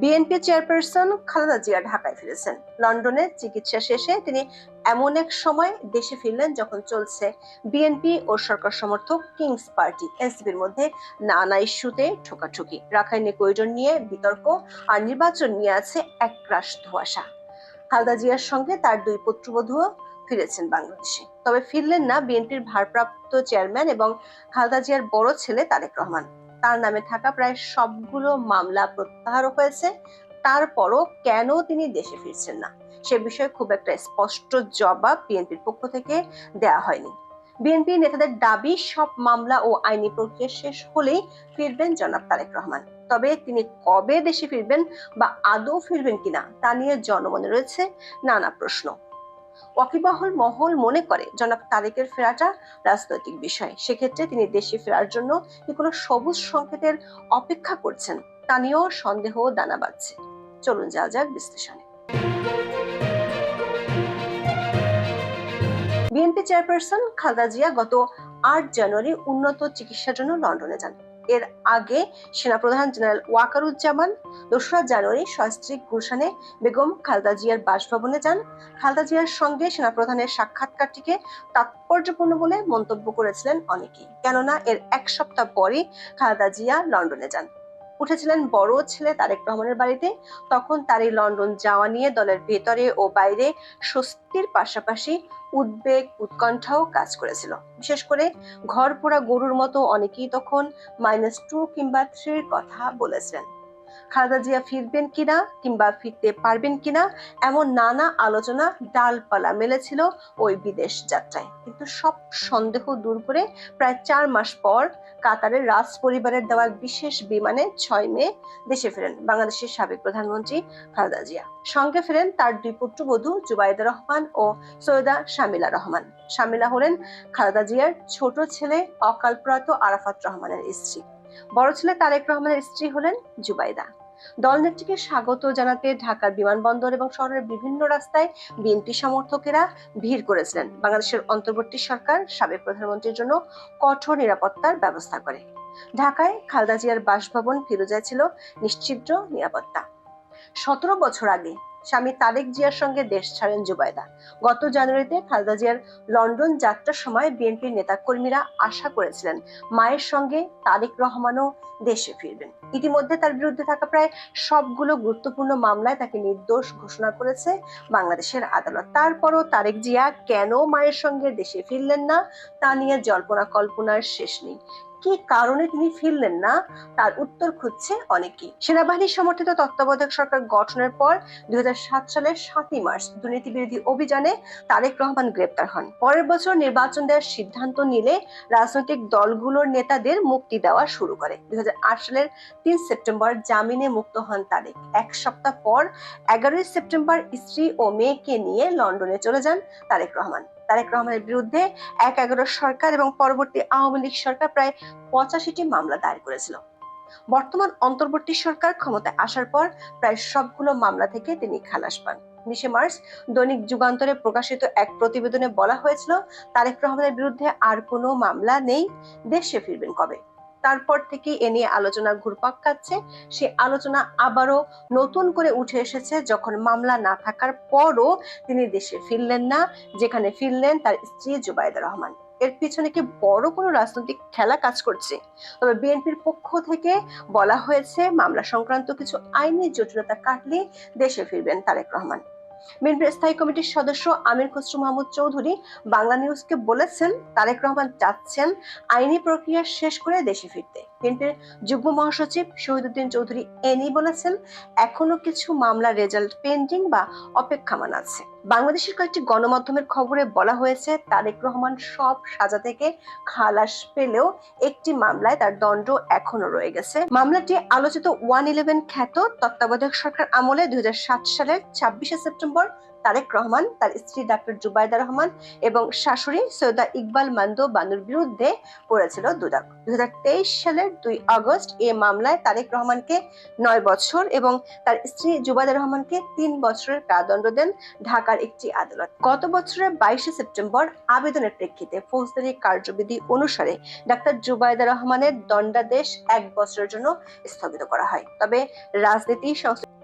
BNP chairperson Khaleda Zia ঢাকায় ফিরেছেন। লন্ডনে চিকিৎসা শেষে তিনি এমন এক সময় দেশে ফিরলেন যখন চলছে বিএনপি ও সরকার সমর্থক কিংস পার্টি, এনসিপির মধ্যে নানা ইস্যুতে ঠোকাঠুকি। রাখাইনে প্রয়োজন নিয়ে বিতর্ক আর নির্বাচন নিয়ে আছে একরাশ ধোয়াশা। খালেদা জিয়ার সঙ্গে তার দুই পুত্রবধূও ফিরেছেন বাংলাদেশে। তবে ফিরলেন না বিএনপির ভারপ্রাপ্ত চেয়ারম্যান এবং খালেদা জিয়ার বড় ছেলে তারেক রহমান। তার নামে থাকা প্রায় সবগুলো মামলা প্রত্যাহার হয়েছে। তারপরও কেন তিনি দেশে ফিরছেন না? সে বিষয়ে খুব একটা স্পষ্ট জবাব বিএনপির পক্ষ থেকে দেয়া হয়নি। বিএনপি নেতাদের দাবি, সব মামলা ও আইনি প্রক্রিয়া শেষ হলেই ফিরবেন জনাব তারেক রহমান। তবে তিনি কবে দেশে ফিরবেন বা আদৌ ফিরবেন কিনা তা নিয়ে জনমনে রয়েছে নানা প্রশ্ন। ওয়াকিবহল মহল মনে করে জনাব তারেকের ফেরাটা রাজনৈতিক বিষয়। সেক্ষেত্রে তিনি দেশে ফেরার জন্য কোনো সবুজ সংকেতের অপেক্ষা করছেন? তা নিয়েও সন্দেহ দানা বাঁধছে। চলুন যা যাক বিশ্লেষণে। বিএনপি চেয়ারপারসন খালদা জিয়া গত আট জানুয়ারি উন্নত চিকিৎসার জন্য লন্ডনে যান। এর আগে সেনাপ্রধান জেনারেল ওয়াকারুজ্জামান দোসরা জানুয়ারি সস্ত্রীক গুলশানে বেগম খালদা জিয়ার বাসভবনে যান। খালদা জিয়ার সঙ্গে সেনাপ্রধানের সাক্ষাৎকারটিকে তাৎপর্যপূর্ণ বলে মন্তব্য করেছিলেন অনেকেই। কেননা এর এক সপ্তাহ পরই খালদা জিয়া লন্ডনে যান। উঠেছিলেন বড় ছেলে তারেক রহমানের বাড়িতে। তখন তার এই লন্ডন যাওয়া নিয়ে দলের ভেতরে ও বাইরে স্বস্তির পাশাপাশি উদ্বেগ, উৎকণ্ঠাও কাজ করেছিল। বিশেষ করে ঘর পোড়া গরুর মতো অনেকেই তখন মাইনাস টু কিংবা থ্রির কথা বলেছিলেন। খালেদা জিয়া ফিরবেন কিনা কিংবা ফিরতে পারবেন কিনা, এমন নানা আলোচনা ডালপালা মেলেছিল ওই বিদেশ যাত্রায়। কিন্তু সব সন্দেহ দূর করে প্রায় চার মাস পর কাতারের রাজ পরিবারের দেওয়া বিশেষ বিমানে ছয় মে দেশে ফেরেন বাংলাদেশের সাবেক প্রধানমন্ত্রী খালেদা জিয়া। সঙ্গে ফেরেন তার দুই পুত্রবধূ জুবাইদা রহমান ও সৈয়দা শামিলা রহমান। শামিলা হলেন খালেদা জিয়ার ছোট ছেলে অকাল প্রয়াত আরাফাত রহমানের স্ত্রী। বড় ছেলে তারেক রহমানের স্ত্রী হলেন জুবাইদা। দলনেত্রীকে স্বাগত জানাতে ঢাকার বিমানবন্দর এবং শহরের বিভিন্ন রাস্তায় বিএনপি সমর্থকেরা ভিড় করেছিলেন। বাংলাদেশের অন্তর্বর্তী সরকার সাবেক প্রধানমন্ত্রীর জন্য কঠোর নিরাপত্তার ব্যবস্থা করে। ঢাকায় খালদা জিয়ার বাসভবন ফিরোজায় ছিল নিশ্চিদ্র নিরাপত্তা। সতেরো বছর আগে স্বামী তারেক জিয়ার সঙ্গে দেশ ছাড়েন জুবাইদা। গত জানুয়ারিতে খালেদা জিয়ার লন্ডন যাত্রার সময় বিএনপির নেতাকর্মীরা আশা করেছিলেন মায়ের সঙ্গে তারেক রহমানও দেশে ফিরবেন। ইতিমধ্যে তার বিরুদ্ধে থাকা প্রায় সবগুলো গুরুত্বপূর্ণ মামলায় তাকে নির্দোষ ঘোষণা করেছে বাংলাদেশের আদালত। তারপরও তারেক জিয়া কেন মায়ের সঙ্গে দেশে ফিরলেন না, তা নিয়ে জল্পনা কল্পনার শেষ নেই। কি কারণে তিনি ফিরলেন না, তার উত্তর খুঁজছে অনেকেই। সেনাবাহিনী সমর্থিত তত্ত্বাবধায়ক সরকার গঠনের পর দুই সালের সাতই মার্চ দুর্নীতি বিরোধী অভিযানে তারেক রহমান গ্রেপ্তার হন। পরের বছর নির্বাচন দেওয়ার সিদ্ধান্ত নিলে রাজনৈতিক দলগুলোর নেতাদের মুক্তি দেওয়া শুরু করে। দুই হাজার আট সালের তিন সেপ্টেম্বর জামিনে মুক্ত হন তারেক। এক সপ্তাহ পর এগারোই সেপ্টেম্বর স্ত্রী ও মেয়েকে নিয়ে লন্ডনে চলে যান তারেক রহমান। তারেক রহমানের বিরুদ্ধে এক এগারো সরকার এবং পরবর্তী আওয়ামী লীগ সরকার প্রায় পঁচাশিটি মামলা দায়ের করেছিল। বর্তমান অন্তর্বর্তী সরকার ক্ষমতায় আসার পর প্রায় সবগুলো মামলা থেকে তিনি খালাস পান। উনিশে মার্চ দৈনিক যুগান্তরে প্রকাশিত এক প্রতিবেদনে বলা হয়েছিল, তারেক রহমানের বিরুদ্ধে আর কোনো মামলা নেই, দেশে ফিরবেন কবে? তারপর থেকে এ নিয়ে আলোচনা ঘুরপাক খাচ্ছে। সে আলোচনা আবারও নতুন করে উঠে এসেছে যখন মামলা না থাকার পরও তিনি দেশে ফিরলেন না, যেখানে ফিরলেন তার স্ত্রী জুবাইদা রহমান। এর পিছনে কি বড় কোনো রাজনৈতিক খেলা কাজ করছে? তবে বিএনপির পক্ষ থেকে বলা হয়েছে, মামলা সংক্রান্ত কিছু আইনি জটিলতা কাটলে দেশে ফিরবেন তারেক রহমান। বিএনপির স্থায়ী কমিটির সদস্য আমির খসরু মাহমুদ চৌধুরী বাংলা নিউজকে বলেছেন, তারেক রহমান চাচ্ছেন আইনি প্রক্রিয়া শেষ করে দেশে ফিরতে। বিএনপির যুগ্ম মহাসচিব শহীদুদ্দিন চৌধুরী এনি বলেছেন, এখনও কিছু মামলা রেজাল্ট পেন্ডিং বা অপেক্ষামান আছে। বাংলাদেশের কয়েকটি গণমাধ্যমের খবরে বলা হয়েছে, তারেক রহমান সব সাজা থেকে খালাস পেলেও একটি মামলায় তার দণ্ড এখনও রয়ে গেছে। মামলাটি আলোচিত ওয়ান ইলেভেন খ্যাত তত্ত্বাবধায়ক সরকার আমলে দুই সালের ছাব্বিশে সেপ্টেম্বর সেপ্টেম্বর তারেক রহমান, তার স্ত্রী ডাক্তার জুবাইদা রহমান এবং শাশুড়ি সৈয়দা ইকবাল মান্দো বানুর বিরুদ্ধে পড়েছিল দুদক। দুই সালের দুই আগস্ট এ মামলায় তারেক রহমানকে নয় বছর এবং তার স্ত্রী জুবাইদা রহমানকে তিন বছরের কারাদণ্ড দেন ঢাকার একটি আদালত। গত বছরের বাইশে সেপ্টেম্বর আবেদনের প্রেক্ষিতে ফৌজদারি কার্যবিধি অনুসারে ডাক্তার জুবাইদা রহমানের দণ্ডাদেশ এক বছরের জন্য স্থগিত করা হয়। তবে রাজনীতি সংশ্লিষ্ট